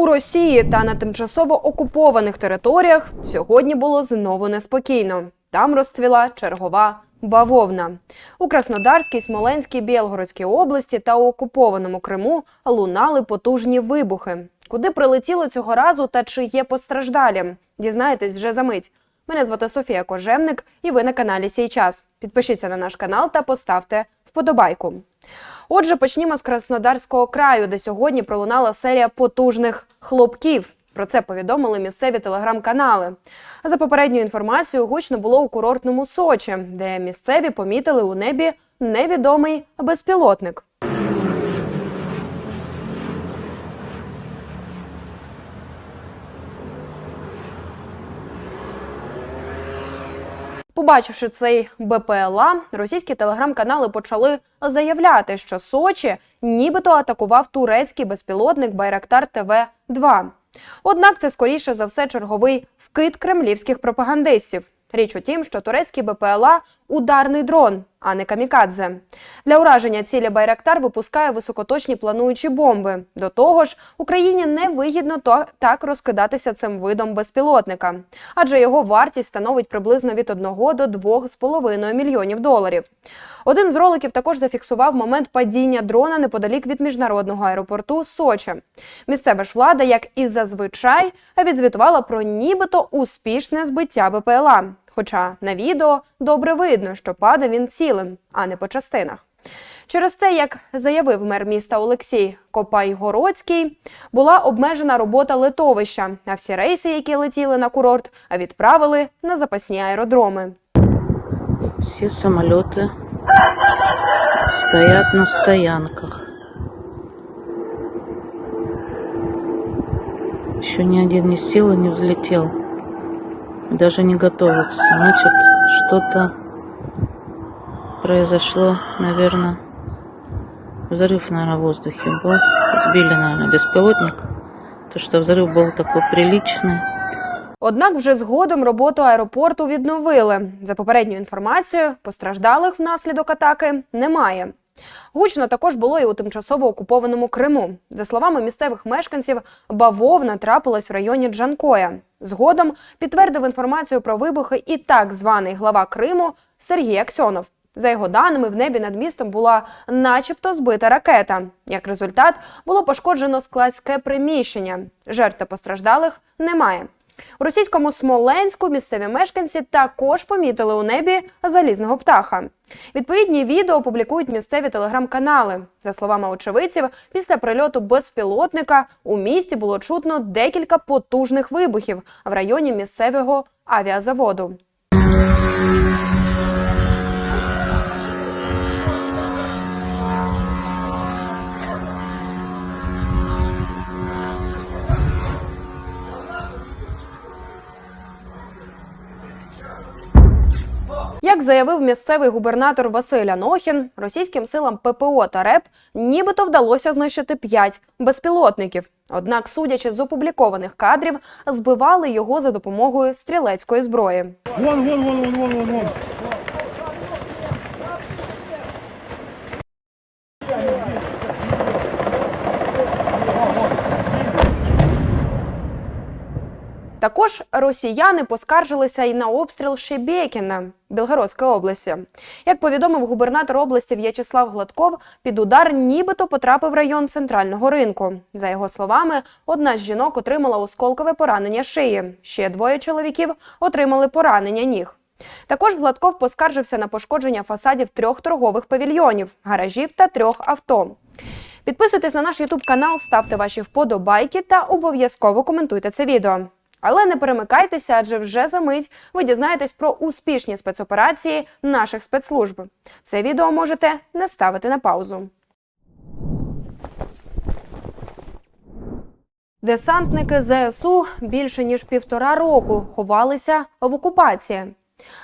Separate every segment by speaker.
Speaker 1: У Росії та на тимчасово окупованих територіях сьогодні було знову неспокійно. Там розцвіла чергова бавовна. У Краснодарській, Смоленській, Білгородській області та у окупованому Криму лунали потужні вибухи. Куди прилетіло цього разу та чи є постраждалі? Дізнаєтесь вже за мить. Мене звати Софія Кожевник, і ви на каналі Сій час. Підпишіться на наш канал та поставте вподобайку. Отже, почнімо з Краснодарського краю, де сьогодні пролунала серія потужних хлопків. Про це повідомили місцеві телеграм-канали. За попередньою інформацією, гучно було у курортному Сочі, де місцеві помітили у небі невідомий безпілотник. Побачивши цей БПЛА, російські телеграм-канали почали заявляти, що Сочі нібито атакував турецький безпілотник Байрактар ТВ 2 Однак це скоріше за все черговий вкид кремлівських пропагандистів. Річ у тім, що турецький БПЛА ударний дрон, а не камікадзе. Для ураження цілі Байрактар випускає високоточні плануючі бомби. До того ж, Україні не вигідно то так розкидатися цим видом безпілотника, адже його вартість становить приблизно від 1 до 2,5 мільйонів доларів. Один з роликів також зафіксував момент падіння дрона неподалік від міжнародного аеропорту Сочі. Місцева ж влада, як і зазвичай, відзвітувала про нібито успішне збиття БПЛА. Хоча на відео добре видно, що падав він цілим, а не по частинах. Через це, як заявив мер міста Олексій Копайгородський, була обмежена робота литовища, а всі рейси, які летіли на курорт, відправили на запасні аеродроми.
Speaker 2: Все самолеты стоят на стоянках. Еще ни один не сел не взлетел Даже не готовится. Значит, что-то произошло, наверное, взрыв, наверное, в воздухе был. Сбили, наверное, беспилотник. То, что взрыв был такой приличный.
Speaker 1: Однак вже згодом роботу аеропорту відновили. За попередньою інформацією, постраждалих внаслідок атаки немає. Гучно також було і у тимчасово окупованому Криму. За словами місцевих мешканців, бавовна трапилась в районі Джанкоя. Згодом підтвердив інформацію про вибухи і так званий глава Криму Сергій Аксьонов. За його даними, в небі над містом була начебто збита ракета. Як результат, було пошкоджено складське приміщення. Жертв та постраждалих немає. У російському Смоленську місцеві мешканці також помітили у небі залізного птаха. Відповідні відео публікують місцеві телеграм-канали. За словами очевидців, після прильоту безпілотника у місті було чутно декілька потужних вибухів в районі місцевого авіазаводу. Як заявив місцевий губернатор Василь Анохін, російським силам ППО та РЕП нібито вдалося знищити п'ять безпілотників. Однак, судячи з опублікованих кадрів, збивали його за допомогою стрілецької зброї.
Speaker 3: Вон, вон, вон, вон, вон, вон, вон.
Speaker 1: Також росіяни поскаржилися і на обстріл Шебекіна Білгородської області. Як повідомив губернатор області В'ячеслав Гладков, під удар нібито потрапив район центрального ринку. За його словами, одна з жінок отримала осколкове поранення шиї. Ще двоє чоловіків отримали поранення ніг. Також Гладков поскаржився на пошкодження фасадів трьох торгових павільйонів, гаражів та трьох авто. Підписуйтесь на наш Ютуб канал, ставте ваші вподобайки та обов'язково коментуйте це відео. Але не перемикайтеся, адже вже за мить ви дізнаєтесь про успішні спецоперації наших спецслужб. Це відео можете не ставити на паузу. Десантники ЗСУ більше ніж півтора року ховалися в окупації.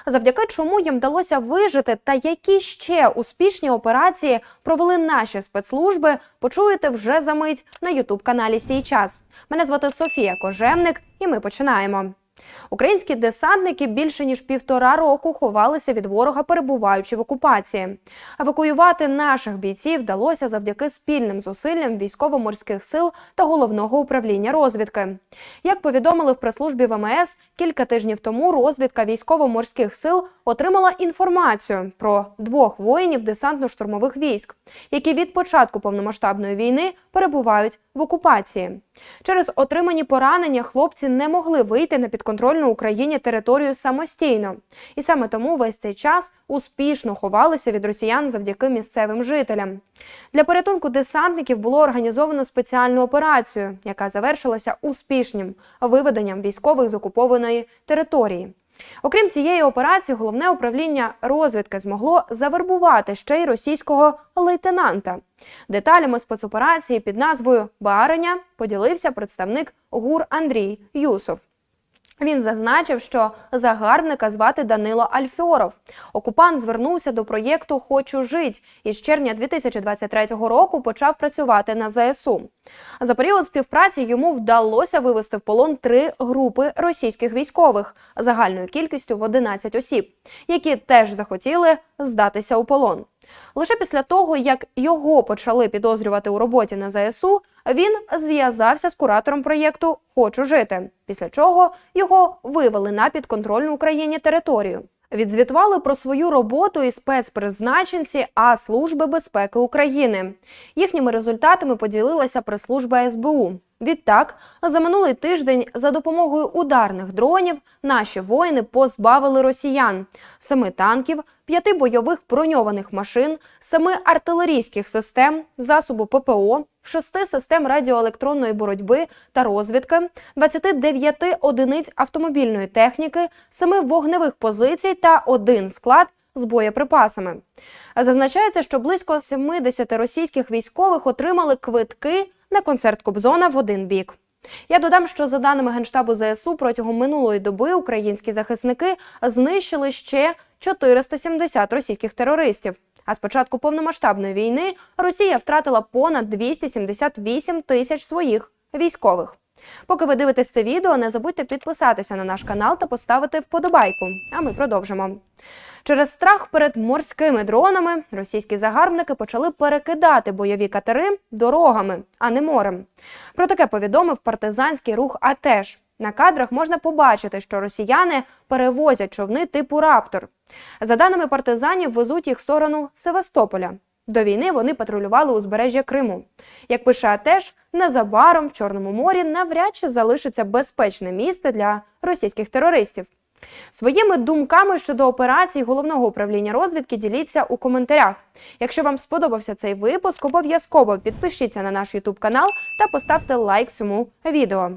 Speaker 1: Завдяки чому їм вдалося вижити та які ще успішні операції провели наші спецслужби, почуєте вже за мить на Ютуб каналі Сій час. Мене звати Софія Кожемник, і ми починаємо. Українські десантники більше ніж півтора року ховалися від ворога, перебуваючи в окупації. Евакуювати наших бійців вдалося завдяки спільним зусиллям військово-морських сил та головного управління розвідки. Як повідомили в прес-службі ВМС, кілька тижнів тому розвідка військово-морських сил отримала інформацію про двох воїнів десантно-штурмових військ, які від початку повномасштабної війни перебувають в окупації. Через отримані поранення хлопці не могли вийти на підконтрольну Україні територію самостійно, і саме тому весь цей час успішно ховалися від росіян завдяки місцевим жителям. Для порятунку десантників було організовано спеціальну операцію, яка завершилася успішним виведенням військових з окупованої території. Окрім цієї операції, головне управління розвідки змогло завербувати ще й російського лейтенанта. Деталями спецоперації під назвою Бареня поділився представник ГУР Андрій Юсов. Він зазначив, що загарбника звати Данило Альфьоров. Окупант звернувся до проєкту Хочу жить і з червня 2023 року почав працювати на ЗСУ. За період співпраці йому вдалося вивести в полон три групи російських військових загальною кількістю в 11 осіб, які теж захотіли здатися у полон. Лише після того, як його почали підозрювати у роботі на ЗСУ, він зв'язався з куратором проєкту Хочу жити. Після чого його вивели на підконтрольну Україні територію. Відзвітували про свою роботу і спецпризначенці А Служби безпеки України. Їхніми результатами поділилася прес-служба СБУ. Відтак, за минулий тиждень за допомогою ударних дронів наші воїни позбавили росіян семи танків, п'яти бойових броньованих машин, семи артилерійських систем, засобу ППО, шести систем радіоелектронної боротьби та розвідки, 29 одиниць автомобільної техніки, семи вогневих позицій та один склад з боєприпасами. Зазначається, що близько 70 російських військових отримали квитки на концерт Кобзона в один бік. Я додам, що за даними Генштабу ЗСУ протягом минулої доби українські захисники знищили ще 470 російських терористів. А з початку повномасштабної війни Росія втратила понад 278 тисяч своїх військових. Поки ви дивитесь це відео, не забудьте підписатися на наш канал та поставити вподобайку. А ми продовжимо. Через страх перед морськими дронами російські загарбники почали перекидати бойові катери дорогами, а не морем. Про таке повідомив партизанський рух АТЕШ. На кадрах можна побачити, що росіяни перевозять човни типу Раптор. За даними партизанів, везуть їх в сторону Севастополя. До війни вони патрулювали узбережжя Криму. Як пише АТЕШ, незабаром в Чорному морі навряд чи залишиться безпечне місце для російських терористів. Своїми думками щодо операцій головного управління розвідки діліться у коментарях. Якщо вам сподобався цей випуск, обов'язково підпишіться на наш YouTube канал та поставте лайк цьому відео.